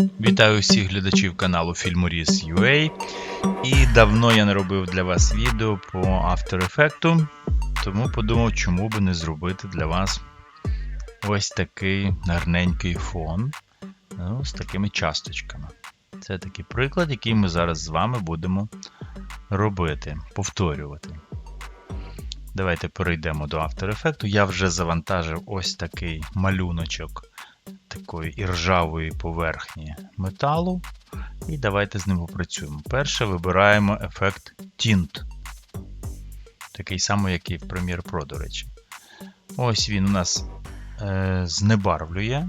Вітаю всіх глядачів каналу Filmoris.ua І давно я не робив для вас відео по After Effects, тому подумав, чому би не зробити для вас ось такий гарненький фон ну, з такими часточками. Це такий приклад, який ми зараз з вами будемо робити, повторювати. Давайте перейдемо до After Effects. Я вже завантажив ось такий малюночок такої іржавої поверхні металу. І давайте з ним попрацюємо. Перше вибираємо ефект Tint. Такий самий, як і в Premiere Pro, до речі. Ось він у нас е, знебарвлює.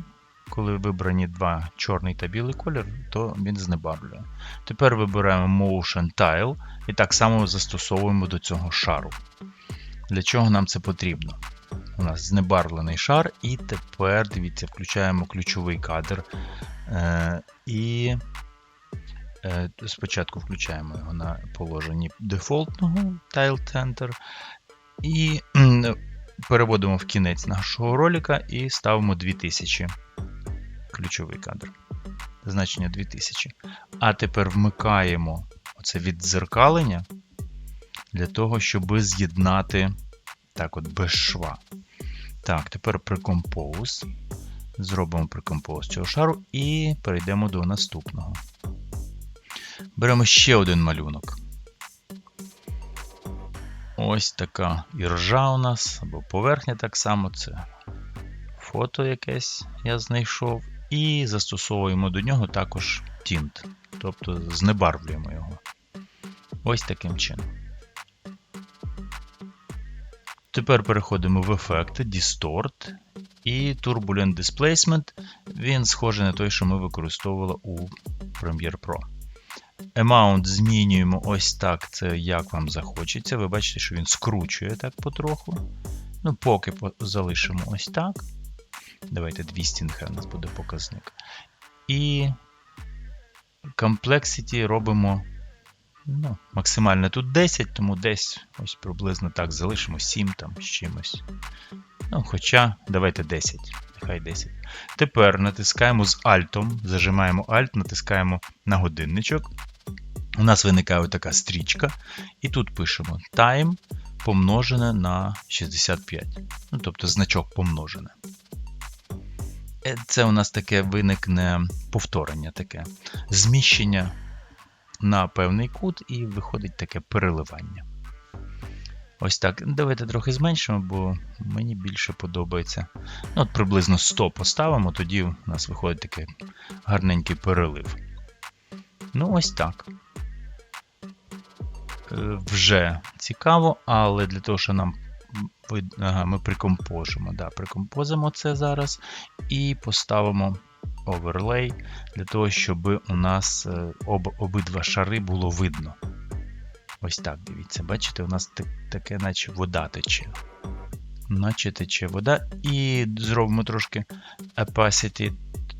Коли вибрані два чорний та білий колір, то він знебарвлює. Тепер вибираємо Motion Tile і так само застосовуємо до цього шару. Для чого нам це потрібно? У нас знебарвлений шар, і тепер, дивіться, включаємо ключовий кадр. Е, І е, спочатку включаємо його на положенні дефолтного Tile Center. І переводимо в кінець нашого ролика і ставимо 2000 ключовий кадр. Значення 2000. А тепер вмикаємо оце віддзеркалення для того, щоб з'єднати так от без шва. Так, тепер прикомпоз. Зробимо прикомпоз цього шару і перейдемо до наступного. Беремо ще один малюнок. Ось така іржа у нас, або поверхня так само, це фото якесь я знайшов. І застосовуємо до нього також тінт, тобто знебарвлюємо його. Ось таким чином. Тепер переходимо в ефекти, Distort і Turbulent Displacement. Він схожий на той, що ми використовували у Premiere Pro. Amount змінюємо ось так, це як вам захочеться. Ви бачите, що він скручує так потроху. Ну, поки залишимо ось так. Давайте 200 нехай у нас буде показник. І Complexity робимо ну, максимально тут 10, тому десь ось приблизно так залишимо 7 там з чимось. Ну, Хоча, давайте 10. Нехай 10. Тепер натискаємо з Alt, зажимаємо Alt, натискаємо на годинничок. У нас виникає така стрічка. І тут пишемо Time помножене на 65. Ну, Тобто значок помножене. Це у нас таке виникне повторення, таке зміщення на певний кут, і виходить таке переливання. Ось так. Давайте трохи зменшимо, бо мені більше подобається. Ну, от Приблизно 100 поставимо, тоді у нас виходить такий гарненький перелив. Ну, ось так. Е, вже цікаво, але для того, що нам ми прикомпожимо. Да, Прикомпозимо це зараз і поставимо оверлей для того, щоб у нас е, об, обидва шари було видно. Ось так, дивіться, бачите, у нас таке, наче вода тече. Наче тече вода. І зробимо трошки opacity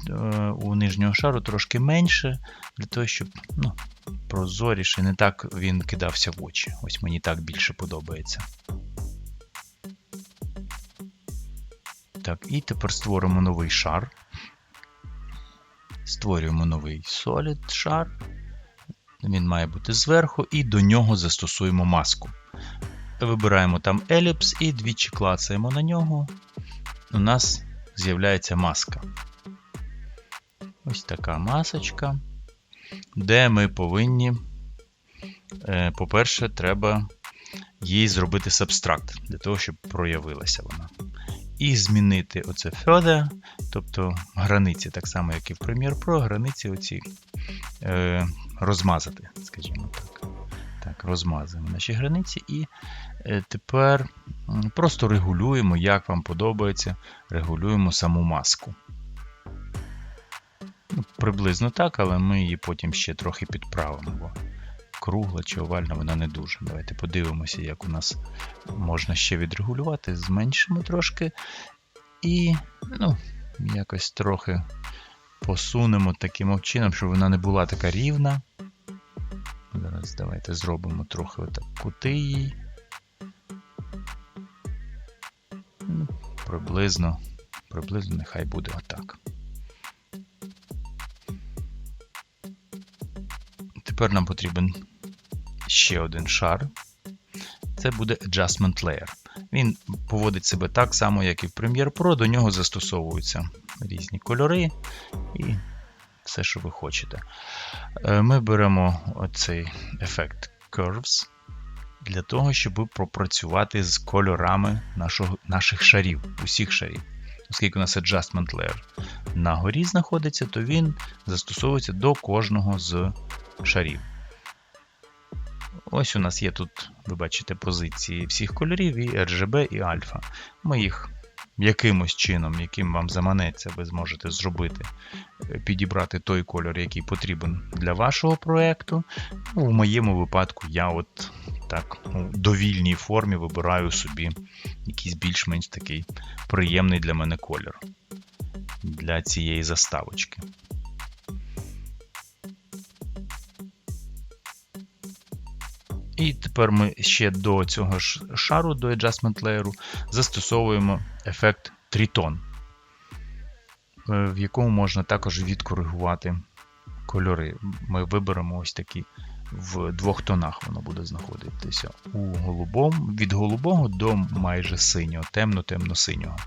е, у нижнього шару трошки менше, для того, щоб ну, прозоріше, не так він кидався в очі. Ось мені так більше подобається. Так, і тепер створимо новий шар. Створюємо новий Solid шар. Він має бути зверху, і до нього застосуємо маску. Вибираємо там еліпс і двічі клацаємо на нього. У нас з'являється маска. Ось така масочка, де ми повинні, е, по-перше, треба їй зробити сабстракт, для того, щоб проявилася вона і змінити оце further, тобто границі, так само, як і в Premiere Pro, границі оці е, розмазати, скажімо так. Так, розмазуємо наші границі і е, тепер просто регулюємо, як вам подобається, регулюємо саму маску. Ну, Приблизно так, але ми її потім ще трохи підправимо. Кругла чи овальна, вона не дуже. Давайте подивимося, як у нас можна ще відрегулювати. Зменшимо трошки. І ну, якось трохи посунемо таким чином, щоб вона не була така рівна. Зараз давайте зробимо трохи отак кути її. Ну, Приблизно, приблизно нехай буде отак. Тепер нам потрібен ще один шар. Це буде Adjustment Layer. Він поводить себе так само, як і в Premiere Pro. До нього застосовуються різні кольори і все, що ви хочете. Е, Ми беремо оцей ефект Curves для того, щоб пропрацювати з кольорами нашого, наших шарів, усіх шарів. Оскільки у нас Adjustment Layer на горі знаходиться, то він застосовується до кожного з шарів. Ось у нас є тут, ви бачите, позиції всіх кольорів і RGB, і альфа. Ми їх якимось чином, яким вам заманеться, ви зможете зробити, е, підібрати той кольор, який потрібен для вашого проєкту. Ну, в моєму випадку я от так у довільній формі вибираю собі якийсь більш-менш такий приємний для мене колір для цієї заставочки. І тепер ми ще до цього ж шару, до Adjustment Layer, застосовуємо ефект Triton, е, в якому можна також відкоригувати кольори. Ми виберемо ось такі в двох тонах воно буде знаходитися. У голубому, від голубого до майже синього, темно-темно-синього.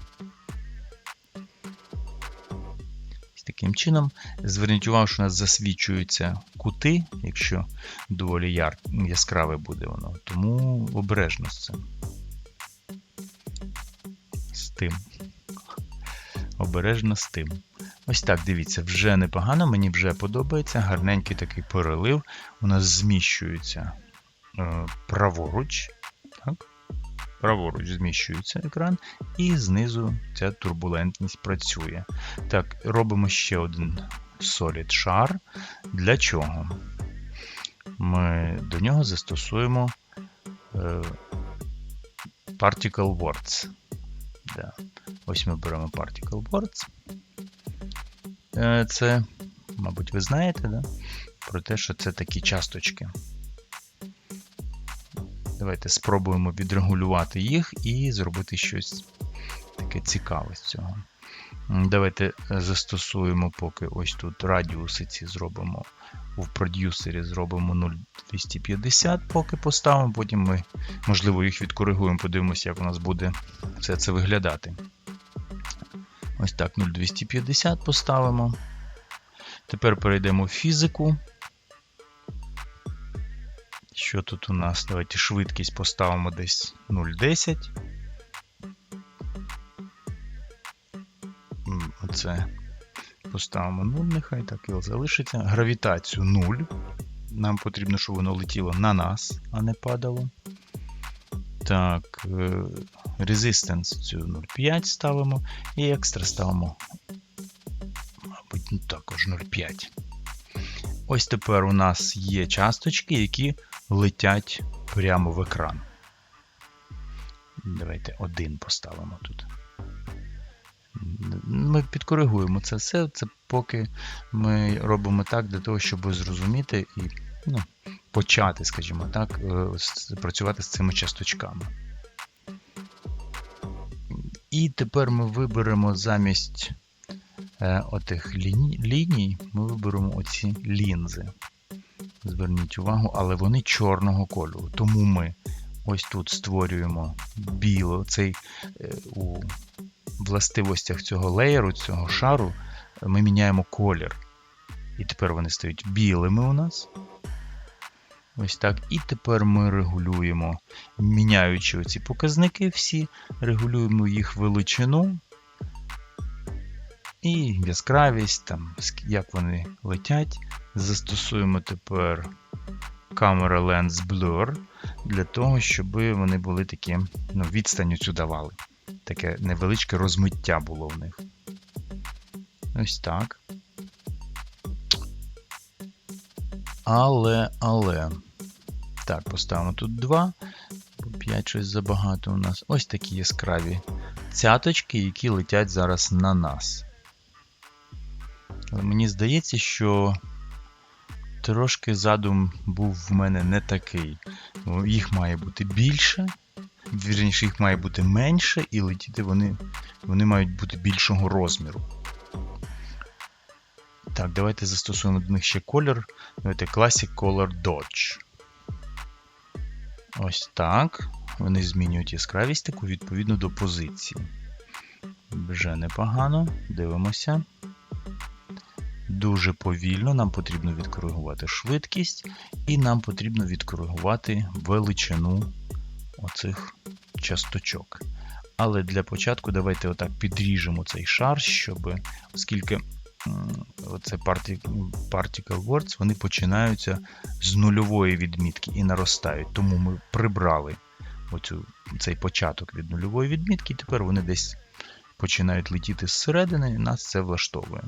Таким чином, зверніть увагу, що у нас засвічуються кути, якщо доволі яр, яскраве буде воно. Тому обережно з цим. З тим. Обережно з тим. Ось так, дивіться, вже непогано, мені вже подобається. Гарненький такий перелив. У нас зміщується е, праворуч. Праворуч зміщується екран, і знизу ця турбулентність працює. Так, робимо ще один Solid шар. Для чого? Ми до нього застосуємо е, Particle Words. Да. Ось ми беремо Particle Words. Е, Це, мабуть, ви знаєте, да? про те, що це такі часточки. Давайте спробуємо відрегулювати їх і зробити щось таке цікаве з цього. Давайте застосуємо, поки ось тут радіуси ці зробимо в продюсері, зробимо 0,250, поки поставимо, потім ми, можливо, їх відкоригуємо, подивимося, як у нас буде все це виглядати. Ось так, 0,250 поставимо. Tепер перейдемо в фізику. Що тут у нас? Давайте швидкість поставимо десь 0,10. Оце поставимо 0, нехай так і залишиться. Гравітацію 0. Нам потрібно, щоб воно летіло на нас, а не падало. Так, е, Resistance цю 0,5 ставимо і екстра ставимо, мабуть, ну, також 0,5. Ось тепер у нас є часточки, які летять прямо в екран. Давайте один поставимо тут. Ми підкоригуємо це все. Це поки ми робимо так для того, щоб зрозуміти і ну, почати, скажімо так, е, працювати з цими часточками. І тепер ми виберемо замість е, отих ліній, ліній, ми виберемо оці лінзи. Зверніть увагу, але вони чорного кольору. Тому ми ось тут створюємо біло, цей е, у властивостях цього леєру, цього шару, ми міняємо колір. І тепер вони стають білими у нас. Ось так. І тепер ми регулюємо, міняючи оці показники всі, регулюємо їх величину і яскравість, там, як вони летять. Застосуємо тепер Camera Lens Blur для того, щоб вони були такі, ну, відстань цю давали. Таке невеличке розмиття було в них. Ось так. Але, але. Так, поставимо тут 2. 5 щось забагато у нас. Ось такі яскраві цяточки, які летять зараз на нас. Але мені здається, що трошки задум був в мене не такий. Їх має бути більше, вірніше, їх має бути менше, і летіти вони, вони мають бути більшого розміру. Так, давайте застосуємо до них ще колір. Давайте Classic Color Dodge. Ось так. Вони змінюють яскравість таку відповідно до позиції. Вже непогано. Дивимося. Дуже повільно нам потрібно відкоригувати швидкість, і нам потрібно відкоригувати величину оцих часточок. Але для початку давайте отак підріжемо цей шар, щоб, оскільки оце particle words, вони починаються з нульової відмітки і наростають. Тому ми прибрали оцю, цей початок від нульової відмітки, і тепер вони десь починають летіти зсередини, і нас це влаштовує.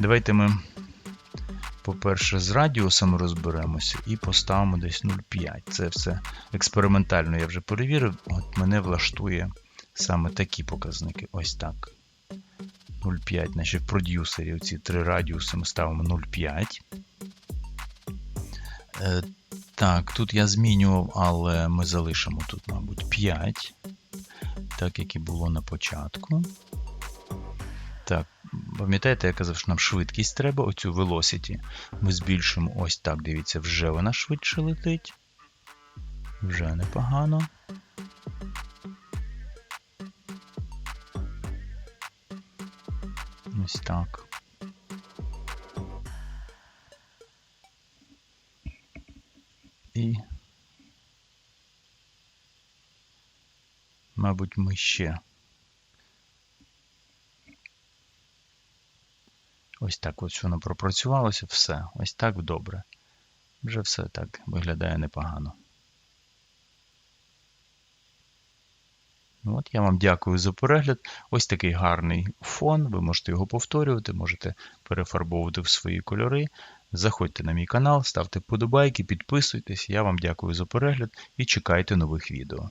Давайте ми, по-перше, з радіусами розберемося і поставимо десь 0,5. Це все експериментально я вже перевірив. От мене влаштує саме такі показники. Ось так. 0,5. Значить, в продюсері оці три радіуси ми ставимо 0,5. Е, так, тут я змінював, але ми залишимо тут, мабуть, 5. Так, як і було на початку. Так, пам'ятаєте, я казав, що нам швидкість треба, оцю velocity. Ми збільшимо ось так, дивіться, вже вона швидше летить. Вже непогано. Ось так. І. Мабуть, ми ще. Ось так ось воно пропрацювалося, все. Ось так добре. Вже все так виглядає непогано. От, я вам дякую за перегляд. Ось такий гарний фон. Ви можете його повторювати, можете перефарбовувати в свої кольори. Заходьте на мій канал, ставте вподобайки, підписуйтесь. Я вам дякую за перегляд і чекайте нових відео.